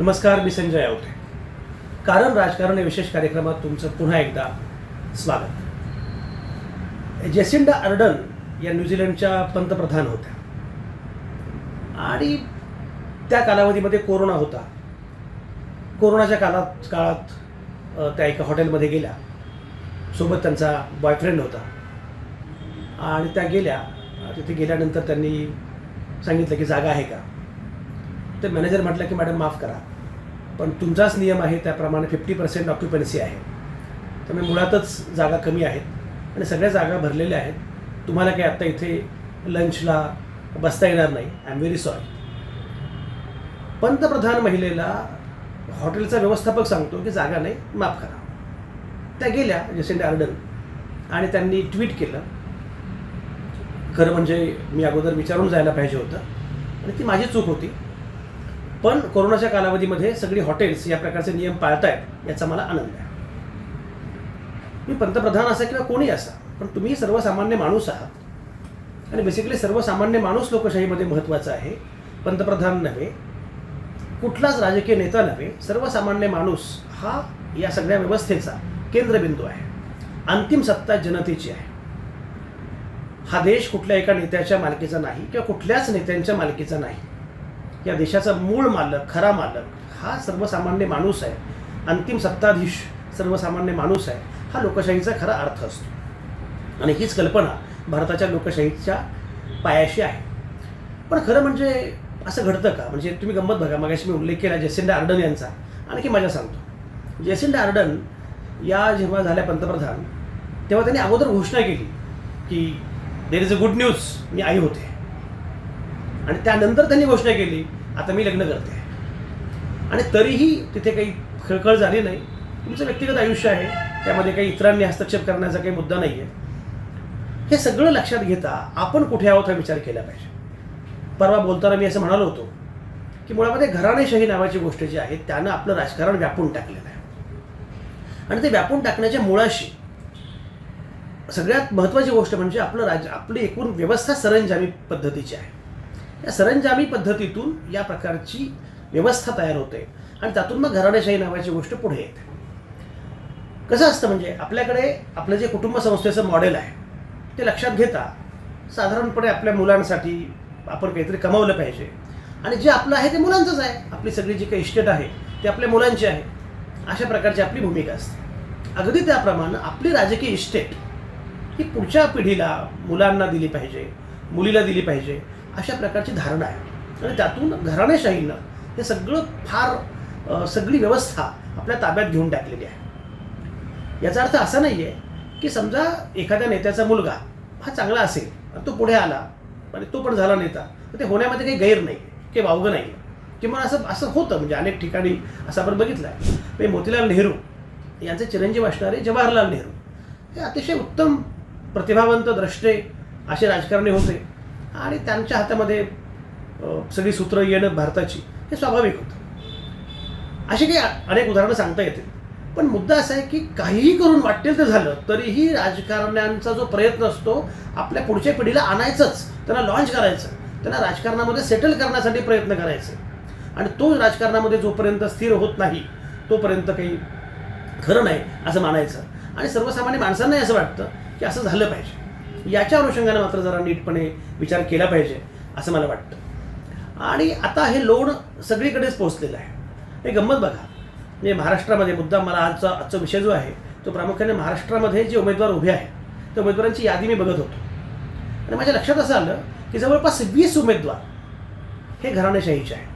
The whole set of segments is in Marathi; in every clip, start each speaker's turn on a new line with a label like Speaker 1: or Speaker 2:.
Speaker 1: नमस्कार मी संजय आवटे. कारण राजकारण या विशेष कार्यक्रमात तुमचं पुन्हा एकदा स्वागत. जेसिंडा अर्डन या न्यूझीलंडच्या पंतप्रधान होत्या. आणि त्या कालावधीमध्ये कोरोना होता. कोरोनाच्या काळात काळात त्या एका हॉटेलमध्ये गेल्या. सोबत त्यांचा बॉयफ्रेंड होता. आणि त्या गेल्या. तिथे गेल्यानंतर त्यांनी सांगितलं की जागा आहे का? तर मॅनेजर म्हटलं की मॅडम माफ करा. पण तुमचाच नियम आहे त्याप्रमाणे फिफ्टी पर्सेंट ऑक्युपन्सी आहे. त्यामुळे मुळातच जागा कमी आहेत आणि सगळ्या जागा भरलेल्या आहेत. तुम्हाला काही आत्ता इथे लंचला बसता येणार नाही? आय एम व्हेरी सॉरी पंतप्रधान महिलेला हॉटेलचा व्यवस्थापक सांगतो की जागा नाही माफ करा. त्या गेल्या जसेंट अर्डन आणि त्यांनी ट्विट केलं. खरं म्हणजे मी अगोदर विचारून जायला पाहिजे होतं. आणि ती माझी चूक होती. पण कोरोनाच्या कालावधीमध्ये सगळी हॉटेल्स या प्रकारचे नियम पाळतायत याचा मला आनंद आहे. मी पंतप्रधान असा किंवा कोणी असा पण तुम्ही सर्वसामान्य माणूस आहात. आणि बेसिकली सर्वसामान्य माणूस लोकशाहीमध्ये महत्त्वाचा आहे. पंतप्रधान नव्हे कुठलाच राजकीय नेता नव्हे सर्वसामान्य माणूस हा या सगळ्या व्यवस्थेचा केंद्रबिंदू आहे. अंतिम सत्ता जनतेची आहे. हा देश कुठल्या एका नेत्याच्या मालकीचा नाही किंवा कुठल्याच नेत्यांच्या मालकीचा नाही. या देशाचा मूळ मालक खरा मालक हा सर्वसामान्य माणूस आहे. अंतिम सत्ताधीश सर्वसामान्य माणूस आहे. हा लोकशाहीचा खरा अर्थ असतो. आणि हीच कल्पना भारताच्या लोकशाहीच्या पायाशी आहे. पण खरं म्हणजे असं घडतं का? म्हणजे तुम्ही गंमत बघा. मगाशी मी उल्लेख केला जेसिंडा आर्डन यांचा. आणखी माझ्या सांगतो. जेसिंडा आर्डन या जेव्हा झाल्या पंतप्रधान तेव्हा त्यांनी अगोदर घोषणा केली की there is a good news मी आई होते. आणि त्यानंतर त्यांनी घोषणा केली आता मी लग्न करते. आणि तरीही तिथे काही खळखळ झाली नाही. तुमचं व्यक्तिगत आयुष्य आहे त्यामध्ये काही इतरांनी हस्तक्षेप करण्याचा काही मुद्दा नाही आहे हे सगळं लक्षात घेता आपण कुठे आहोत हा विचार केला पाहिजे. परवा बोलताना मी असं म्हणालो होतो की मुळामध्ये घराणेशाही नावाची गोष्ट जी आहे त्यानं आपलं राजकारण व्यापून टाकलेलं आहे. आणि ते व्यापून टाकण्याच्या मुळाशी सगळ्यात महत्त्वाची गोष्ट म्हणजे आपलं राज आपली एकूण व्यवस्था सरंजामी पद्धतीची आहे. या सरंजामी पद्धतीतून या प्रकारची व्यवस्था तयार होते. आणि त्यातून मग घराणेशाही नावाची गोष्ट पुढे येते. कसं असतं म्हणजे आपल्याकडे आपलं जे कुटुंब संस्थेचं मॉडेल आहे ते लक्षात घेता साधारणपणे आपल्या मुलांसाठी आपण काहीतरी कमावलं पाहिजे. आणि जे आपलं आहे ते मुलांचंच आहे. आपली सगळी जी काही इस्टेट आहे ते आपल्या मुलांची आहे. अशा प्रकारची आपली भूमिका असते. अगदी त्याप्रमाणे आपली राजकीय इस्टेट ही पुढच्या पिढीला मुलांना दिली पाहिजे मुलीला दिली पाहिजे. अशा प्रकारची धारणा आहे. आणि त्यातून घराणेशाहीनं हे सगळं फार सगळी व्यवस्था आपल्या ताब्यात घेऊन टाकलेली आहे. याचा अर्थ असा नाही आहे की समजा एखाद्या नेत्याचा मुलगा हा चांगला असेल आणि तो पुढे आला आणि तो पण झाला नेता तर ते होण्यामध्ये काही गैर नाही काही वावगं नाही. किंवा असं असं होतं. म्हणजे अनेक ठिकाणी असं आपण बघितलं आहे म्हणजे मोतीलाल नेहरू यांचे चिरंजीव असणारे जवाहरलाल नेहरू हे अतिशय उत्तम प्रतिभावंत द्रष्टे असे राजकारणी होते. आणि त्यांच्या हातामध्ये सगळी सूत्र येणं भारताची हे स्वाभाविक होतं. अशी काही अनेक उदाहरणं सांगता येतील. पण मुद्दा असा आहे की काहीही करून वाटेल तर झालं तरीही राजकारण्यांचा जो प्रयत्न असतो आपल्या पुढच्या पिढीला आणायचंच त्यांना लॉन्च करायचं त्यांना राजकारणामध्ये सेटल करण्यासाठी प्रयत्न करायचे. आणि तो राजकारणामध्ये जोपर्यंत स्थिर होत नाही तोपर्यंत काही खरं नाही असं मानायचं. आणि सर्वसामान्य माणसांनाही असं वाटतं की असं झालं पाहिजे. याच्या अनुषंगाने मात्र जरा नीटपणे विचार केला पाहिजे असं मला वाटतं. आणि आता हे लोण सगळीकडेच पोहोचलेलं आहे. हे गंमत बघा. म्हणजे महाराष्ट्रामध्ये मुद्दा मला आजचा आजचा विषय जो आहे तो प्रामुख्याने महाराष्ट्रामध्ये जे उमेदवार उभे आहेत त्या उमेदवारांची यादी मी बघत होतो. आणि माझ्या लक्षात असं आलं की जवळपास वीस उमेदवार हे घराणेशाहीचे आहेत.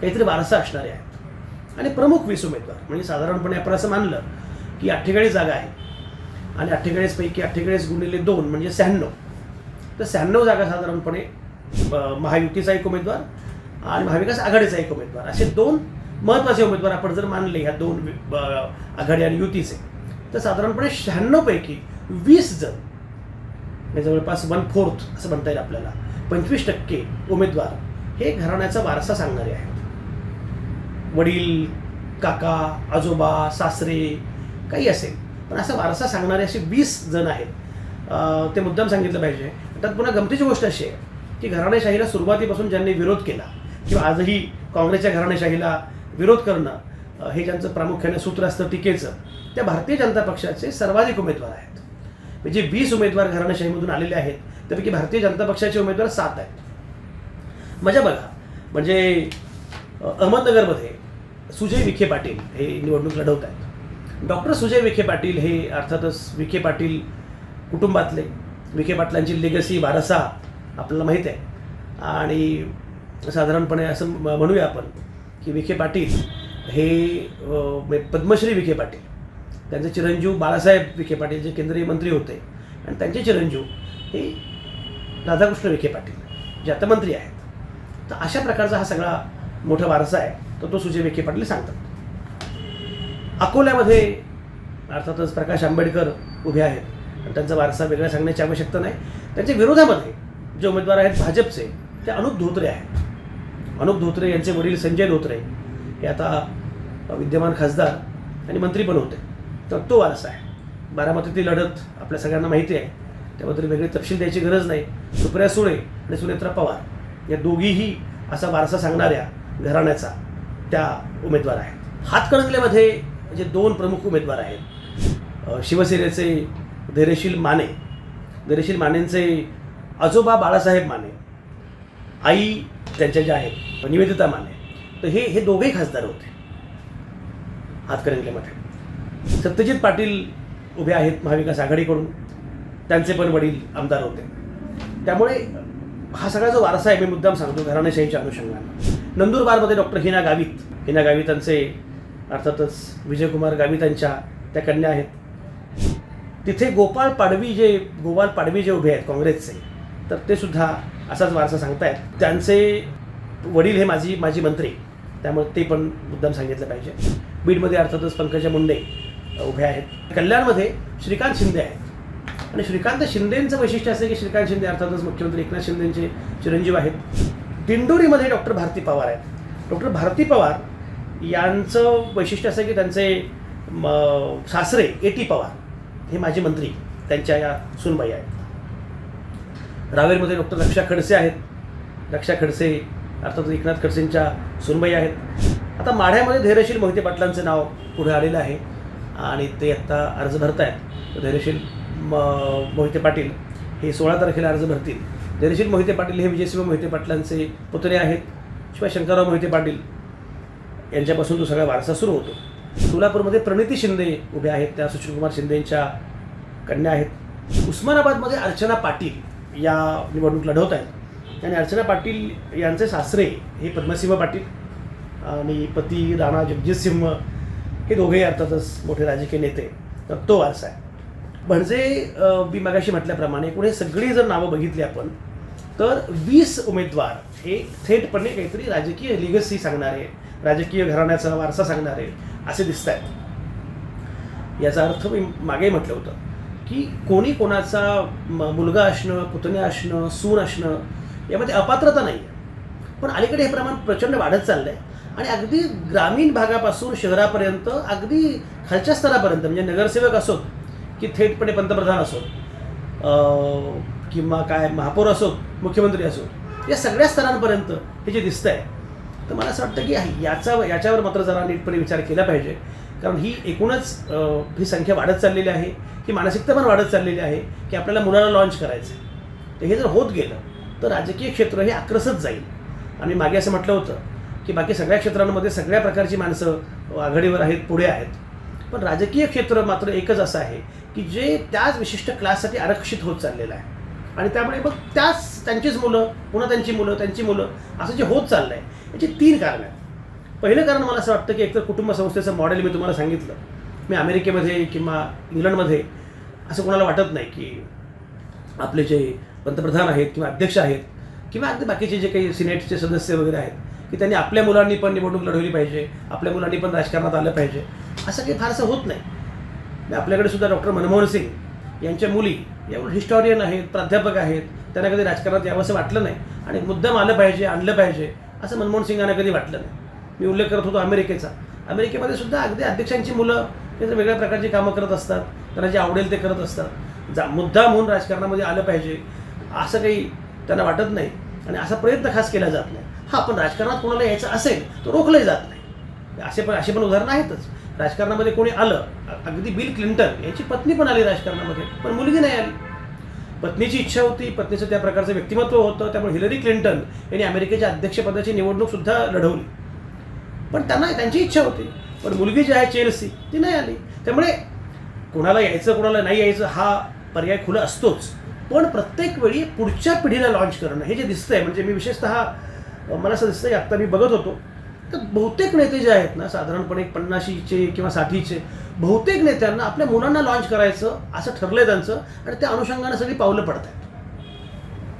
Speaker 1: काहीतरी बारसं असणारे आहेत. आणि प्रमुख वीस उमेदवार म्हणजे साधारणपणे आपण असं मानलं की अठ्ठेचाळीस जागा आहेत. आणि अठ्ठेचाळीसपैकी अठ्ठेचाळीस गुणिले दोन म्हणजे शहाण्णव. तर शहाण्णव जागा साधारणपणे महायुतीचा एक उमेदवार आणि महाविकास आघाडीचा एक उमेदवार. असे दोन महत्त्वाचे उमेदवार आपण जर मानले ह्या दोन आघाडी आणि युतीचे तर साधारणपणे शहाण्णवपैकी वीस जण म्हणजे जवळपास वन फोर्थ असं म्हणता येईल आपल्याला पंचवीस टक्के उमेदवार हे घराण्याचा वारसा सांगणारे आहेत. वडील काका आजोबा सासरे काही असेल पण असा वारसा सांगणारे असे वीस जण आहेत. ते मुद्दाम सांगितलं पाहिजे. त्यात पुन्हा गमतीची गोष्ट अशी आहे की घराणेशाहीला सुरुवातीपासून ज्यांनी विरोध केला किंवा आजही काँग्रेसच्या घराणेशाहीला विरोध करणं हे ज्यांचं प्रामुख्याने सूत्र असतं टीकेचं त्या भारतीय जनता पक्षाचे सर्वाधिक उमेदवार आहेत. म्हणजे वीस उमेदवार घराणेशाहीमधून आलेले आहेत त्यापैकी भारतीय जनता पक्षाचे उमेदवार सात आहेत. मजा बघा म्हणजे अहमदनगरमध्ये सुजय विखे पाटील हे निवडणूक लढवत आहेत. डॉक्टर सुजय विखे पाटील हे अर्थातच विखे पाटील कुटुंबातले. विखे पाटलांची लेगसी वारसा आपल्याला माहीत आहे. आणि साधारणपणे असं म- म्हणूया आपण की विखे पाटील हे म्हणजे पद्मश्री विखे पाटील. त्यांचे चिरंजीव बाळासाहेब विखे पाटील जे केंद्रीय मंत्री होते. आणि त्यांचे चिरंजीव हे राधाकृष्ण विखे पाटील जे आता मंत्री आहेत. तर अशा प्रकारचा हा सगळा मोठा वारसा आहे. तर तो सुजय विखे पाटील सांगतात. अकोल्यामध्ये अर्थातच प्रकाश आंबेडकर उभे आहेत. आणि त्यांचा वारसा वेगळा सांगण्याची आवश्यकता नाही. त्यांच्या विरोधामध्ये जे उमेदवार आहेत भाजपचे ते अनुप धोत्रे आहेत. अनुप धोत्रे यांचे वडील संजय धोत्रे हे आता विद्यमान खासदार आणि मंत्री पण होते. तर तो वारसा आहे. बारामतीतील लढत आपल्या सगळ्यांना माहिती आहे. त्याबद्दल वेगळी तपशील द्यायची गरज नाही. सुप्रिया सुळे आणि सुनेत्रा पवार या दोघीही असा वारसा सांगणाऱ्या घराण्याचा त्या उमेदवार आहेत. हातकणंगल्यामध्ये म्हणजे दोन प्रमुख उमेदवार आहेत. शिवसेनेचे धैर्यशील माने धैर्यशील मानेंचे आजोबा बाळासाहेब माने आई त्यांच्या ज्या आहेत निवेदिता माने तर हे हे दोघेही खासदार होते. हातकणंगलेमध्ये. सत्यजित पाटील उभे आहेत महाविकास आघाडीकडून. त्यांचे पण वडील आमदार होते. त्यामुळे हा सगळा जो वारसा आहे मी मुद्दाम सांगतो घराणेशाहीच्या अनुषंगाने. नंदुरबारमध्ये डॉक्टर हिना गावित हिना गावितांचे अर्थातच विजयकुमार गावितांच्या त्या कन्या आहेत. तिथे गोपाळ पाडवी जे गोपाळ पाडवी जे उभे आहेत काँग्रेसचे तर ते सुद्धा असाच वारसा सांगतायत. त्यांचे वडील हे माझी माझी मंत्री. त्यामुळे ते पण मुद्दाम सांगितलं पाहिजे. बीडमध्ये अर्थातच पंकजा मुंडे उभे आहेत. कल्याणमध्ये श्रीकांत शिंदे आहेत. आणि श्रीकांत शिंदेंचं वैशिष्ट्य असं की श्रीकांत शिंदे अर्थातच मुख्यमंत्री एकनाथ शिंदेंचे चिरंजीव आहेत. दिंडोरीमध्ये डॉक्टर भारती पवार आहेत. डॉक्टर भारती पवार यांचं वैशिष्ट्य असं की त्यांचे म, सासरे ए टी पवार हे माजी मंत्री त्यांच्या या सुनबाई आहेत. रावेरमध्ये डॉक्टर रक्षा खडसे आहेत. रक्षा खडसे अर्थात एकनाथ खडसेंच्या सुनबाई आहेत. आता माढ्यामध्ये धैर्यशील मोहिते पाटलांचं नाव पुढे आलेलं आहे आणि ते आत्ता अर्ज भरत आहेत धैर्यशील म मोहिते पाटील हे सोळा तारखेला अर्ज भरतील. धैर्यशील मोहिते पाटील हे विजयसिंह मोहिते पाटलांचे पुतळे आहेत. शिवाय शंकरराव मोहिते पाटील यांच्यापासून तो सगळा वारसा सुरू होतो. सोलापूरमध्ये प्रणिती शिंदे उभ्या आहेत त्या सुशीलकुमार शिंदेंच्या कन्या आहेत. उस्मानाबादमध्ये अर्चना पाटील या निवडणूक लढवत आहेत. आणि अर्चना पाटील यांचे सासरे हे पद्मसिंह पाटील आणि पती राणा जगजितसिंह हे दोघेही अर्थातच मोठे राजकीय नेते. तर तो वारसा आहे. म्हणजे मी मगाशी म्हटल्याप्रमाणे एकूण हे सगळी जर नावं बघितली आपण तर वीस उमेदवार हे थेटपणे काहीतरी राजकीय लिगसी सांगणारे राजकीय घराण्याचा वारसा सांगणारे असे दिसत आहेत याचा अर्थ मी मागे म्हटलं होतं की कोणी कोणाचा मुलगा असणं पुतण्या असणं सून असणं यामध्ये अपात्रता नाही आहे पण अलीकडे हे प्रमाण प्रचंड वाढत चाललं आहे आणि अगदी ग्रामीण भागापासून शहरापर्यंत अगदी खालच्या स्तरापर्यंत म्हणजे नगरसेवक असोत की थेटपणे पंतप्रधान असोत किंवा काय महापौर असोत मुख्यमंत्री असोत या सगळ्या स्तरांपर्यंत हे जे दिसतं आहे तर मला असं वाटतं की याचा याच्यावर मात्र जरा नीटपणे विचार केला पाहिजे. कारण ही एकूणच ही संख्या वाढत चाललेली आहे ही मानसिकता पण वाढत चाललेली आहे की आपल्याला मुलाला लॉन्च करायचं आहे तर हे जर होत गेलं तर राजकीय क्षेत्र हे आक्रसत जाईल. आणि मागे असं म्हटलं होतं की बाकी सगळ्या क्षेत्रांमध्ये सगळ्या प्रकारची माणसं आघाडीवर आहेत पुढे आहेत. पण राजकीय क्षेत्र मात्र एकच असं आहे की जे त्याच विशिष्ट क्लाससाठी आरक्षित होत चाललेलं आहे. आणि त्यामुळे मग त्याच त्यांचीच मुलं पुन्हा त्यांची मुलं त्यांची मुलं असं जे होत चाललं आहे याची तीन कारणं आहेत. पहिलं कारण मला असं वाटतं की एकतर कुटुंब संस्थेचं मॉडेल मी तुम्हाला सांगितलं. मी अमेरिकेमध्ये किंवा इंग्लंडमध्ये असं कोणाला वाटत नाही की आपले जे पंतप्रधान आहेत किंवा अध्यक्ष आहेत किंवा अगदी बाकीचे जे काही सिनेटचे सदस्य वगैरे आहेत की त्यांनी आपल्या मुलांनी पण निवडणूक लढवली पाहिजे आपल्या मुलांनी पण राजकारणात आलं पाहिजे. असं काही फारसं होत नाही. आपल्याकडे सुद्धा डॉक्टर मनमोहन सिंग यांच्या मुली या हिस्टॉरियन आहेत प्राध्यापक आहेत त्यांना कधी राजकारणात यावं असं वाटलं नाही. आणि मुद्दाम आलं पाहिजे आणलं पाहिजे असं मनमोहन सिंगांना कधी वाटलं नाही. मी उल्लेख करत होतो अमेरिकेचा. अमेरिकेमध्ये सुद्धा अगदी अध्यक्षांची मुलं हे वेगळ्या प्रकारची कामं करत असतात त्यांना जे आवडेल ते करत असतात. जा मुद्दाम होऊन राजकारणामध्ये आलं पाहिजे असं काही त्यांना वाटत नाही आणि असा प्रयत्न खास केला जात नाही. हा पण राजकारणात कोणाला यायचं असेल तर रोखलंही जात नाही. असे पण असे पण उदाहरणं आहेतच. राजकारणामध्ये कोणी आलं अगदी बिल क्लिंटन यांची पत्नी पण आली राजकारणामध्ये पण मुलगी नाही आली. पत्नीची इच्छा होती पत्नीचं त्या प्रकारचं व्यक्तिमत्व होतं त्यामुळे हिलरी क्लिंटन यांनी अमेरिकेच्या अध्यक्षपदाची निवडणूक सुद्धा लढवली. पण त्यांना त्यांची इच्छा होती पण मुलगी जी आहे चेल्सी ती नाही आली. त्यामुळे कोणाला यायचं कोणाला नाही यायचं हा पर्याय खुला असतोच. पण प्रत्येक वेळी पुढच्या पिढीला लॉन्च करणं हे जे दिसतंय म्हणजे मी विशेषतः मला असं दिसतंय आत्ता मी बघत होतो. तर बहुतेक नेते जे आहेत ना साधारणपणे पन्नाशीचे किंवा साठीचे बहुतेक नेत्यांना आपल्या मुलांना लॉन्च करायचं असं ठरलंय त्यांचं आणि त्या अनुषंगाने सगळी पावलं पडत आहेत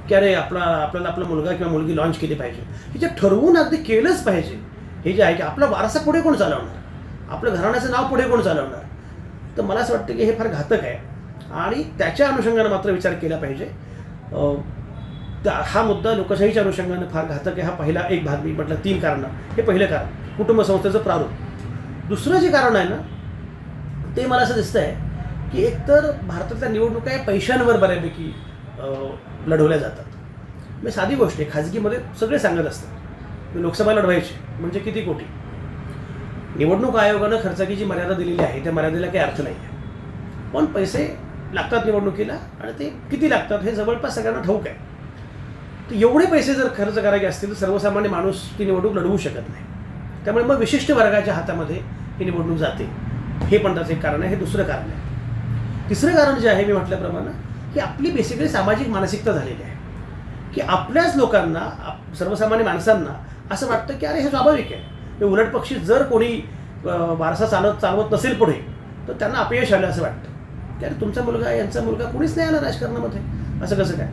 Speaker 1: की अरे आपला आपल्याला आपला मुलगा किंवा मुलगी लॉन्च केली पाहिजे. हे जे ठरवून अगदी केलंच पाहिजे हे जे आहे की आपला वारसा पुढे कोण चालवणार? आपलं घराण्याचं नाव पुढे कोण चालवणार? तर मला असं वाटतं की हे फार घातक आहे. आणि त्याच्या अनुषंगानं मात्र विचार केला पाहिजे. अं, हा मुद्दा लोकशाहीच्या अनुषंगाने फार घातक आहे. हा पहिला एक भाग मी म्हटलं तीन कारणं. हे पहिलं कारण कुटुंब संस्थेचं प्रारूप. दुसरं जे कारण आहे ना ते मला असं दिसतं आहे की एकतर भारतातल्या निवडणुका या पैशांवर बऱ्यापैकी लढवल्या जातात. मी साधी गोष्ट आहे खाजगीमध्ये सगळे सांगत असतात. लोकसभा लढवायची म्हणजे किती कोटी? निवडणूक आयोगानं खर्चाची जी मर्यादा दिलेली आहे त्या मर्यादेला काही अर्थ नाही आहे पण पैसे लागतात निवडणुकीला आणि ते किती लागतात हे जवळपास सगळ्यांना ठाऊक आहे. तर एवढे पैसे जर खर्च करायचे असतील तर सर्वसामान्य माणूस ती निवडणूक लढवू शकत नाही. त्यामुळे मग विशिष्ट वर्गाच्या हातामध्ये ही निवडणूक जाते. हे पण त्याचं एक कारण आहे हे दुसरं कारण आहे. तिसरं कारण जे आहे मी म्हटल्याप्रमाणे की आपली बेसिकली सामाजिक मानसिकता झालेली आहे. की आपल्याच लोकांना सर्वसामान्य माणसांना असं वाटतं की अरे हे स्वाभाविक आहे. हे उलट पक्षी जर कोणी वारसा चालत चालवत नसेल पुढे तर त्यांना अपयश आलं असं वाटतं. की अरे तुमचा मुलगा यांचा मुलगा कोणीच नाही आला राजकारणामध्ये? असं कसं काय?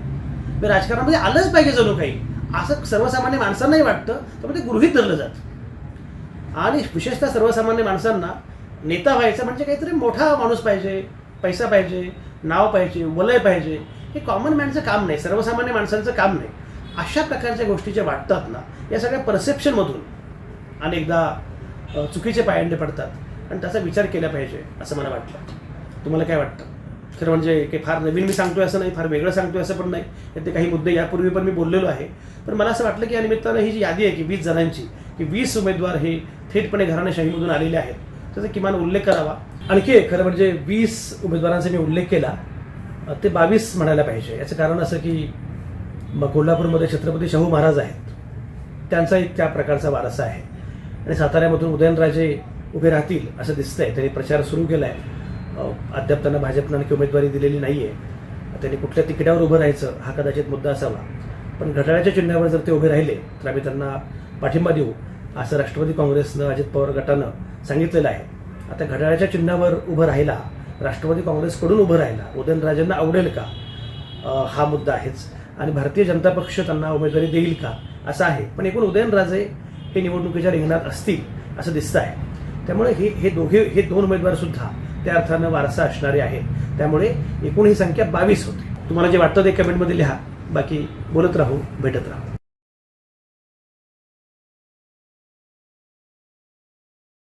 Speaker 1: मग राजकारणामध्ये आलंच पाहिजे जणू काही. असं सर्वसामान्य माणसांनाही वाटतं तर मग ते गृहीत धरलं जातं. आणि विशेषतः सर्वसामान्य माणसांना नेता व्हायचा म्हणजे काहीतरी मोठा माणूस पाहिजे पैसा पाहिजे नाव पाहिजे वलय पाहिजे हे कॉमन मॅनचं काम नाही सर्वसामान्य माणसांचं काम नाही. अशा प्रकारच्या गोष्टी ज्या वाटतात ना या सगळ्या परसेप्शनमधून अनेकदा चुकीचे पायंडे पडतात. आणि त्याचा विचार केला पाहिजे असं मला वाटतं. तुम्हाला काय वाटतं? खरं म्हणजे काही फार नवीन मी सांगतोय असं नाही फार वेगळं सांगतोय असं पण नाही. यातले काही मुद्दे यापूर्वी पण मी बोललेलो आहे. पण मला असं वाटलं की या निमित्तानं ही जी यादी आहे की वीस जणांची की वीस उमेदवार हे थेटपणे घराणेशाहीमधून आलेले आहेत. त्याचा किमान उल्लेख करावा. आणखी एक खरं म्हणजे वीस उमेदवारांचा मी उल्लेख केला ते बावीस म्हणायला पाहिजे. याचं कारण असं की मग कोल्हापूरमध्ये छत्रपती शाहू महाराज आहेत. त्यांचाही त्या प्रकारचा वारसा आहे. आणि साताऱ्यामधून उदयनराजे उभे राहतील असं दिसतंय. त्यांनी प्रचार सुरू केला आहे अद्याप त्यांना भाजपनं आणखी उमेदवारी दिलेली नाही आहे त्यांनी कुठल्या तिकिटावर उभं राहायचं हा कदाचित मुद्दा असावा. पण घड्याळाच्या चिन्हावर जर ते उभे राहिले तर आम्ही त्यांना पाठिंबा देऊ असं राष्ट्रवादी काँग्रेसनं अजित पवार गटानं सांगितलेलं आहे. आता घड्याळाच्या चिन्हावर उभं राहिला राष्ट्रवादी काँग्रेसकडून उभं राहिला उदयनराजेंना आवडेल का? हा मुद्दा आहेच. आणि भारतीय जनता पक्ष त्यांना उमेदवारी देईल का? असं आहे. पण एकूण उदयनराजे हे निवडणुकीच्या रिंगणात असतील असं दिसतं आहे त्यामुळे हे हे दोघे हे दोन उमेदवार सुद्धा त्या अर्थानं वारसा असणारे आहेत. त्यामुळे एकूण ही संख्या बावीस होते. तुम्हाला जे वाटतं ते कमेंटमध्ये लिहा. बाकी बोलत राहू भेटत राहू.